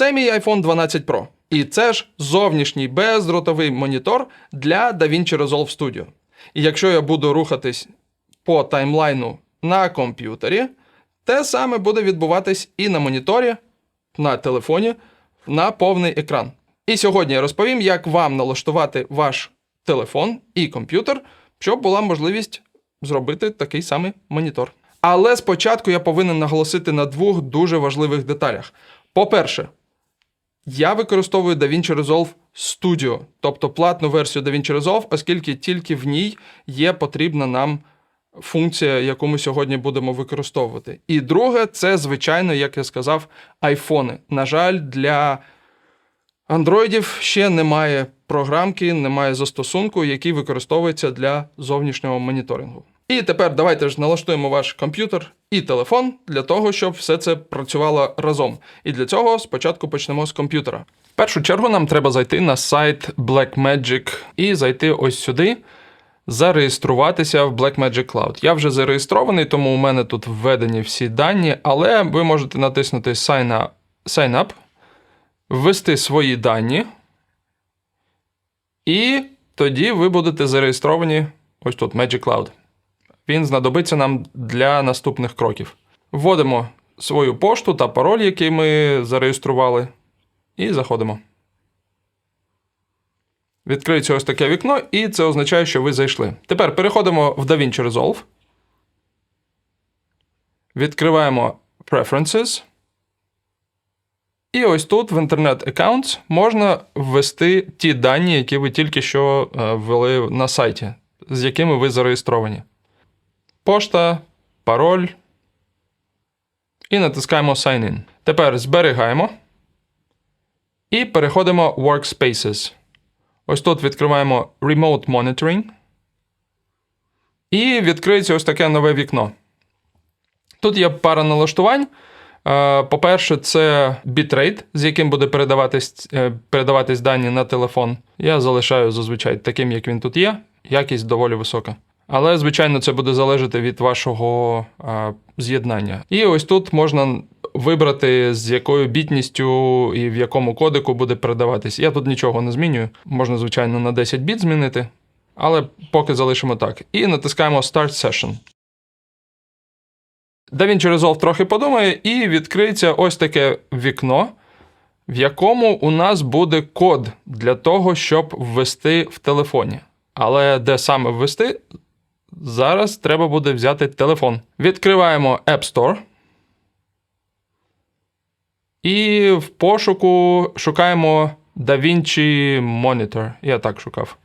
Це мій iPhone 12 Pro. І це ж зовнішній бездротовий монітор для DaVinci Resolve Studio. І якщо я буду рухатись по таймлайну на комп'ютері, те саме буде відбуватись і на моніторі, на телефоні, на повний екран. І сьогодні я розповім, як вам налаштувати ваш телефон і комп'ютер, щоб була можливість зробити такий самий монітор. Але спочатку я повинен наголосити на двох дуже важливих деталях. По-перше, я використовую DaVinci Resolve Studio, тобто платну версію DaVinci Resolve, оскільки тільки в ній є потрібна нам функція, яку ми сьогодні будемо використовувати. І друге, це, звичайно, як я сказав, айфони. На жаль, для андроїдів ще немає програмки, немає застосунку, який використовується для зовнішнього моніторингу. І тепер давайте ж налаштуємо ваш комп'ютер і телефон для того, щоб все це працювало разом. І для цього спочатку почнемо з комп'ютера. В першу чергу нам треба зайти на сайт Blackmagic і зайти ось сюди, зареєструватися в Blackmagic Cloud. Я вже зареєстрований, тому у мене тут введені всі дані, але ви можете натиснути Sign Up, ввести свої дані, і тоді ви будете зареєстровані ось тут, Magic Cloud. Він знадобиться нам для наступних кроків. Вводимо свою пошту та пароль, який ми зареєстрували, і заходимо. Відкриється ось таке вікно, і це означає, що ви зайшли. Тепер переходимо в DaVinci Resolve. Відкриваємо Preferences. І ось тут в Internet Accounts можна ввести ті дані, які ви тільки що е, ввели на сайті, з якими ви зареєстровані. Пошта, пароль. І натискаємо Sign In. Тепер зберігаємо. І переходимо Workspaces. Ось тут відкриваємо Remote Monitoring. І відкриється ось таке нове вікно. Тут є пара налаштувань. Е, По-перше, це бітрейт, з яким буде передаватись, е, передаватись дані на телефон. Я залишаю зазвичай таким, як він тут є. Якість доволі висока. Але, звичайно, це буде залежати від вашого з'єднання. І ось тут можна вибрати, з якою бітністю і в якому кодеку буде передаватись. Я тут нічого не змінюю. Можна, звичайно, на 10 біт змінити, але поки залишимо так. І натискаємо Start Session. DaVinci Resolve трохи подумає, і відкриється ось таке вікно, в якому у нас буде код для того, щоб ввести в телефоні. Але де саме ввести, зараз треба буде взяти телефон. Відкриваємо App Store. І в пошуку шукаємо DaVinci Monitor. Я так шукав.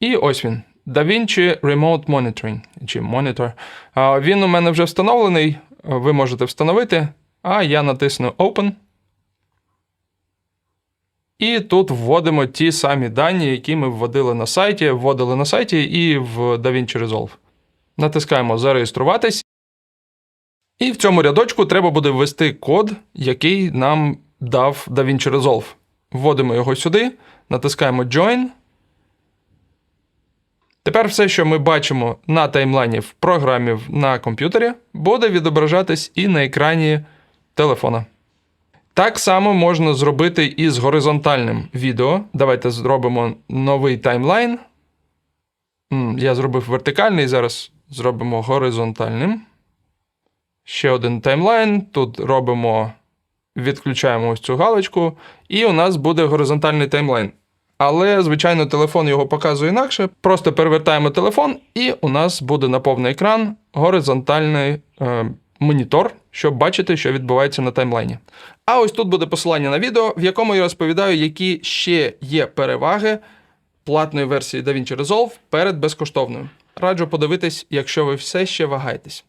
І ось він. DaVinci Remote Monitoring чи Monitor. Він у мене вже встановлений. Ви можете встановити. А я натисну Open. І тут вводимо ті самі дані, які ми вводили на сайті, вводили на сайті і в DaVinci Resolve. Натискаємо Зареєструватись. І в цьому рядочку треба буде ввести код, який нам дав DaVinci Resolve. Вводимо його сюди, натискаємо Join. Тепер все, що ми бачимо на таймлайні в програмі на комп'ютері, буде відображатись і на екрані телефона. Так само можна зробити і з горизонтальним відео. Давайте зробимо новий таймлайн. Я зробив вертикальний, зараз зробимо горизонтальним. Ще один таймлайн. Тут робимо, відключаємо ось цю галочку, і у нас буде горизонтальний таймлайн. Але, звичайно, телефон його показує інакше. Просто перевертаємо телефон, і у нас буде на повний екран горизонтальний е, монітор, щоб бачити, що відбувається на таймлайні. А ось тут буде посилання на відео, в якому я розповідаю, які ще є переваги платної версії DaVinci Resolve перед безкоштовною. Раджу подивитись, якщо ви все ще вагаєтесь.